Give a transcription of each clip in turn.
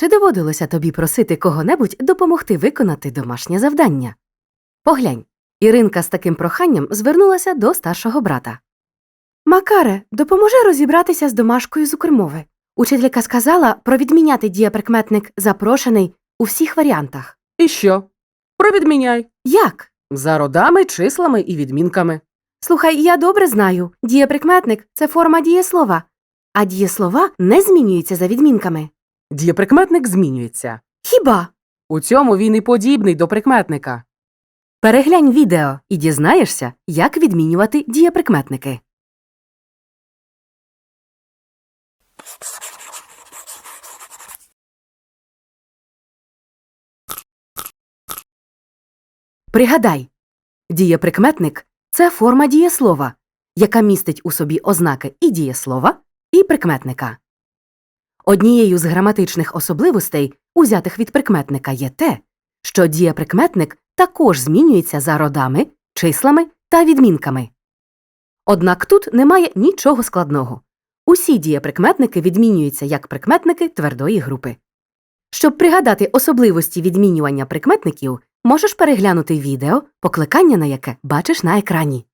Чи доводилося тобі просити кого-небудь допомогти виконати домашнє завдання? Поглянь, Іринка з таким проханням звернулася до старшого брата. Макаре, допоможи розібратися з домашкою з укрмови. Учителька сказала про відміняти дієприкметник запрошений у всіх варіантах. І що? Провідміняй. Як? За родами, числами і відмінками. Слухай, я добре знаю. Дієприкметник це форма дієслова, а дієслова не змінюються за відмінками. Дієприкметник змінюється. Хіба? У цьому він і подібний до прикметника. Переглянь відео і дізнаєшся, як відмінювати дієприкметники. Пригадай, дієприкметник це форма дієслова, яка містить у собі ознаки і дієслова, і прикметника. Однією з граматичних особливостей, узятих від прикметника, є те, що дієприкметник також змінюється за родами, числами та відмінками. Однак тут немає нічого складного. Усі дієприкметники відмінюються як прикметники твердої групи. Щоб пригадати особливості відмінювання прикметників, можеш переглянути відео, покликання на яке бачиш на екрані.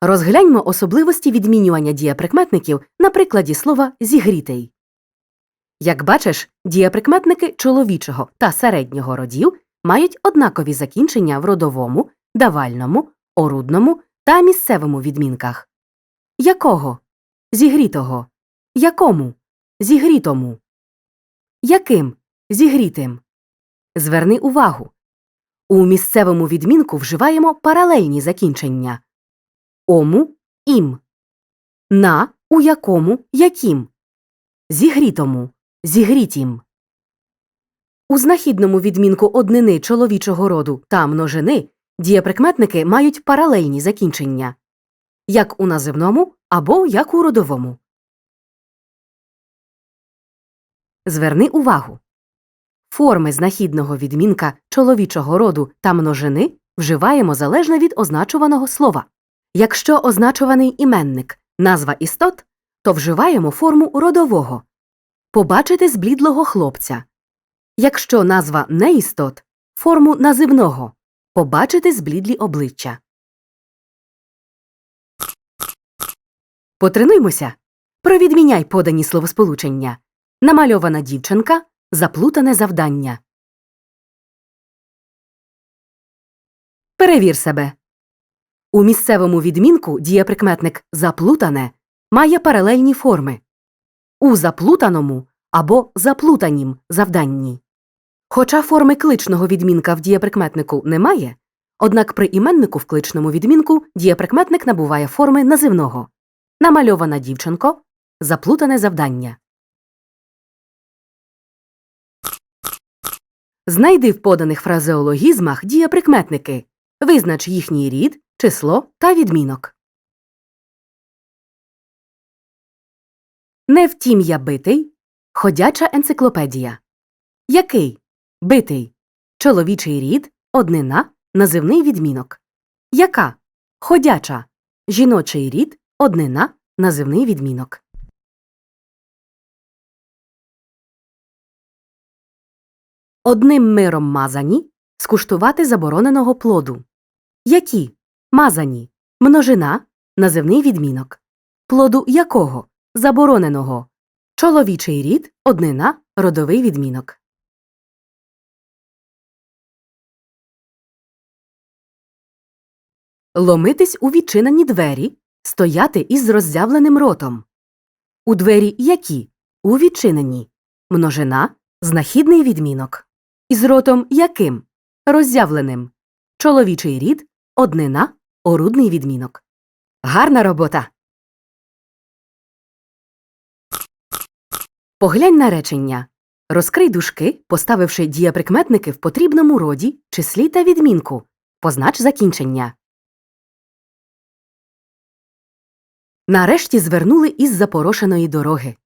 Розгляньмо особливості відмінювання дієприкметників на прикладі слова зігрітий. Як бачиш, дієприкметники чоловічого та середнього родів мають однакові закінчення в родовому, давальному, орудному та місцевому відмінках. Якого? Зігрітого. Якому? Зігрітому. Яким? Зігрітим. Зверни увагу. У місцевому відмінку вживаємо паралельні закінчення ому ім. На у якому яким. Зігрітому зігрітім. У знахідному відмінку однини чоловічого роду та множини дієприкметники мають паралельні закінчення як у називному або як у родовому. Зверни увагу. Форми знахідного відмінка чоловічого роду та множини вживаємо залежно від означуваного слова. Якщо означуваний іменник назва істот, то вживаємо форму родового побачити зблідлого хлопця. Якщо назва неістот форму називного побачити зблідлі обличчя. Потренуймося. Провідміняй подані словосполучення. Намальована дівчинка. Заплутане завдання. Перевір себе. У місцевому відмінку дієприкметник заплутане має паралельні форми у заплутаному або заплутанім завданні. Хоча форми кличного відмінка в дієприкметнику немає, однак при іменнику в кличному відмінку дієприкметник набуває форми називного намальована дівчинко заплутане завдання. Знайди в поданих фразеологізмах дієприкметники, визнач їхній рід, число та відмінок. Не втім я битий. Ходяча енциклопедія. Який? Битий. Чоловічий рід, однина, називний відмінок. Яка? Ходяча. Жіночий рід, однина, називний відмінок. Одним миром мазані скуштувати забороненого плоду. Які? Мазані. Множина, називний відмінок. Плоду якого? Забороненого. Чоловічий рід, однина, родовий відмінок. Ломитись у відчинені двері, стояти із роззявленим ротом. У двері які? У відчинені. Множина, знахідний відмінок. Із ротом яким? Роззявленим. Чоловічий рід, однина, орудний відмінок. Гарна робота. Поглянь на речення. Розкрий дужки, поставивши дієприкметники в потрібному роді, числі та відмінку. Познач закінчення. Нарешті звернули із запорошеної дороги.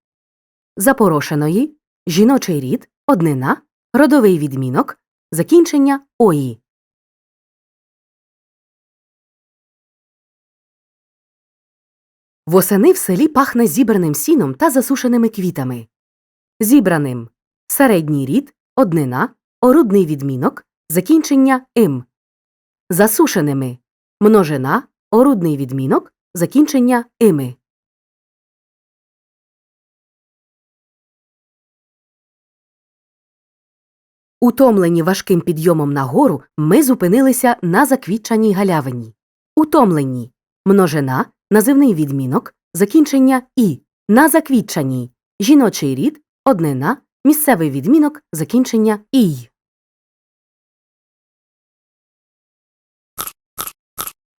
Запорошеної жіночий рід, однина, родовий відмінок, закінчення ої. Восени в селі пахне зібраним сіном та засушеними квітами. зібраним, середній рід, однина, орудний відмінок, закінчення им, засушеними, множина, орудний відмінок, закінчення ими. Утомлені важким підйомом нагору, ми зупинилися на заквітчаній галявині. Утомлені множина, називний відмінок, закінчення і. На заквітчаній жіночий рід, однина, місцевий відмінок, закінчення ій.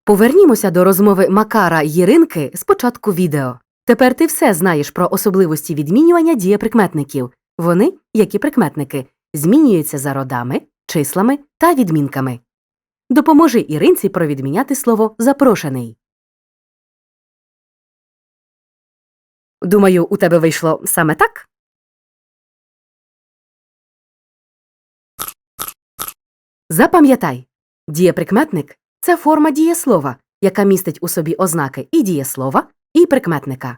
Повернімося до розмови Макара й Іринки з початку відео. Тепер ти все знаєш про особливості відмінювання дієприкметників. Вони, як і прикметники, змінюються за родами, числами та відмінками. Допоможи Іринці провідміняти слово запрошений. Думаю, у тебе вийшло саме так? Запам'ятай, дієприкметник це форма дієслова, яка містить у собі ознаки і дієслова, і прикметника.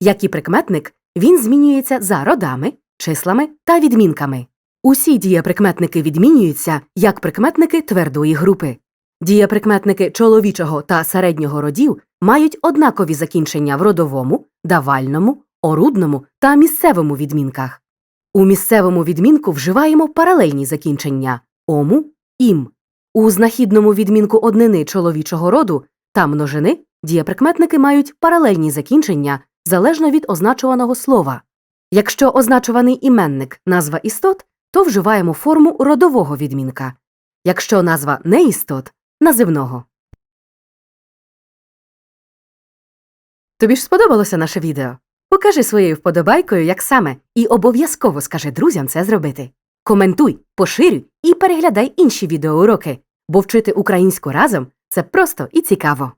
Як і прикметник, він змінюється за родами, числами та відмінками. Усі дієприкметники відмінюються як прикметники твердої групи. Дієприкметники чоловічого та середнього родів мають однакові закінчення в родовому, давальному, орудному та місцевому відмінках. У місцевому відмінку вживаємо паралельні закінчення ому, ім. У знахідному відмінку однини чоловічого роду та множини дієприкметники мають паралельні закінчення залежно від означуваного слова. Якщо означуваний іменник назва істот, то вживаємо форму родового відмінка. Якщо назва неістот називного. Тобі ж сподобалося наше відео? Покажи своєю вподобайкою, як саме, і обов'язково скажи друзям це зробити. Коментуй, поширюй і переглядай інші відеоуроки, бо вчити українську разом це просто і цікаво.